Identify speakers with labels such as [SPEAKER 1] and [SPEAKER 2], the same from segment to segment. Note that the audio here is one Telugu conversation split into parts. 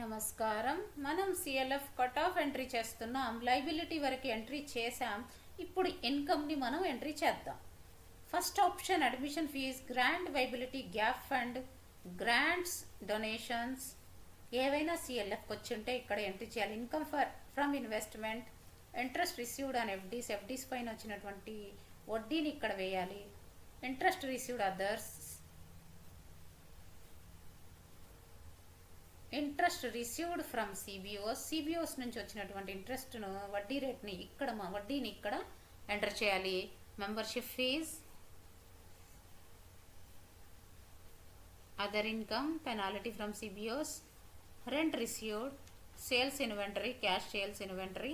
[SPEAKER 1] నమస్కారం. మనం సిఎల్ఎఫ్ కట్ ఆఫ్ ఎంట్రీ చేస్తున్నాం. లైబిలిటీ వరకు ఎంట్రీ చేసాం ఇప్పుడు ఇన్కమ్ని మనం ఎంట్రీ చేద్దాం. First option admission fee grand viability gap fund grants donations ఏవైనా సిఎల్ఎఫ్కి వచ్చి ఉంటే ఇక్కడ ఎంట్రీ చేయాలి. Income for from investment interest received అని ఎఫ్డీస్ ఎఫ్డీస్ పైన వచ్చినటువంటి వడ్డీని ఇక్కడ వేయాలి. Interest received others interest received from CBOs CBOs నుంచి వచ్చినటువంటి ఇంట్రెస్ట్ను వడ్డీ రేట్ని ఇక్కడ మా వడ్డీని ఇక్కడ ఎంటర్ చేయాలి. Membership fee other income penalty from CBOs rent received sales inventory cash sales inventory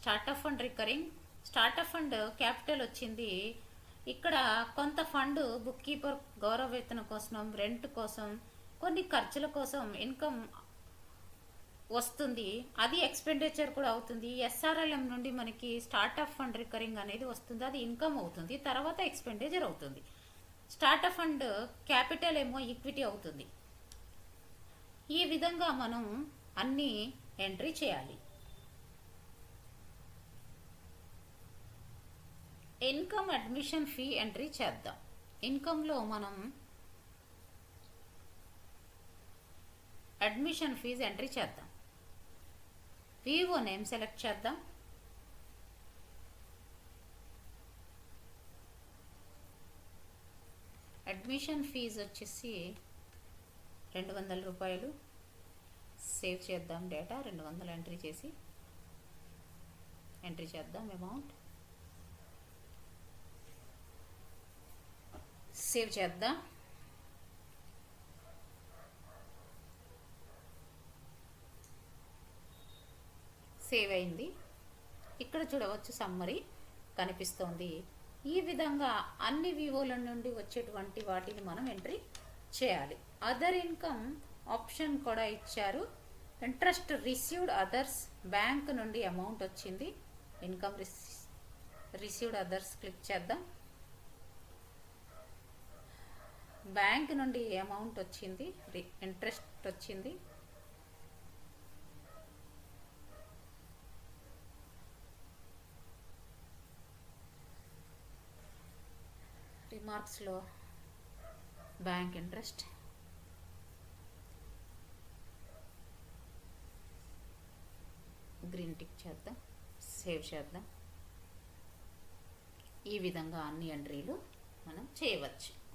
[SPEAKER 1] startup fund recurring startup fund capital వచ్చింది ఇక్కడ కొంత ఫండ్ బుక్ కీపర్ గౌరవ వేతన కోసం రెంట్ కోసం కొన్ని ఖర్చుల కోసం ఇన్కమ్ వస్తుంది. అది ఎక్స్పెండిచర్ కూడా అవుతుంది. ఎస్ఆర్ఎల్ఎం నుండి మనకి స్టార్టప్ ఫండ్ రికరింగ్ అనేది వస్తుంది. అది ఇన్కమ్ అవుతుంది. తర్వాత ఎక్స్పెండిచర్ అవుతుంది. స్టార్టప్ ఫండ్ క్యాపిటల్ ఏమో ఈక్విటీ అవుతుంది. ఈ విధంగా మనం అన్నీ ఎంట్రీ చేయాలి. ఇన్కమ్ అడ్మిషన్ ఫీ ఎంట్రీ చేద్దాం. ఇన్కంలో మనం అడ్మిషన్ ఫీజు ఎంట్రీ చేద్దాం. వివో నేమ్ సెలెక్ట్ చేద్దాం. అడ్మిషన్ ఫీజు వచ్చేసి రెండు వందల రూపాయలు. సేవ్ చేద్దాం డేటా రెండు వందలు ఎంట్రీ చేసి ఎంట్రీ చేద్దాం అమౌంట్. సేవ్ చేద్దాం? సేవ్ అయింది. ఇక్కడ చూడవచ్చు సమ్మరీ కనిపిస్తోంది. ఈ విధంగా అన్ని వివోల నుండి వచ్చేటువంటి వాటిని మనం ఎంట్రీ చేయాలి. అదర్ ఇన్కమ్ ఆప్షన్ కూడా ఇచ్చారు. ఇంట్రెస్ట్ రిసీవ్డ్ అదర్స్ బ్యాంక్ నుండి అమౌంట్ వచ్చింది. ఇన్కమ్ రిసీవ్డ్ అదర్స్ క్లిక్ చేద్దాం. బ్యాంక్ నుండి అమౌంట్ వచ్చింది? ఇంట్రెస్ట్ వచ్చింది? రిమార్క్స్లో బ్యాంక్ ఇంట్రెస్ట్. గ్రీన్ టిక్ చేద్దాం సేవ్ చేద్దాం. ఈ విధంగా అన్ని ఎంట్రీలు మనం చేయవచ్చు.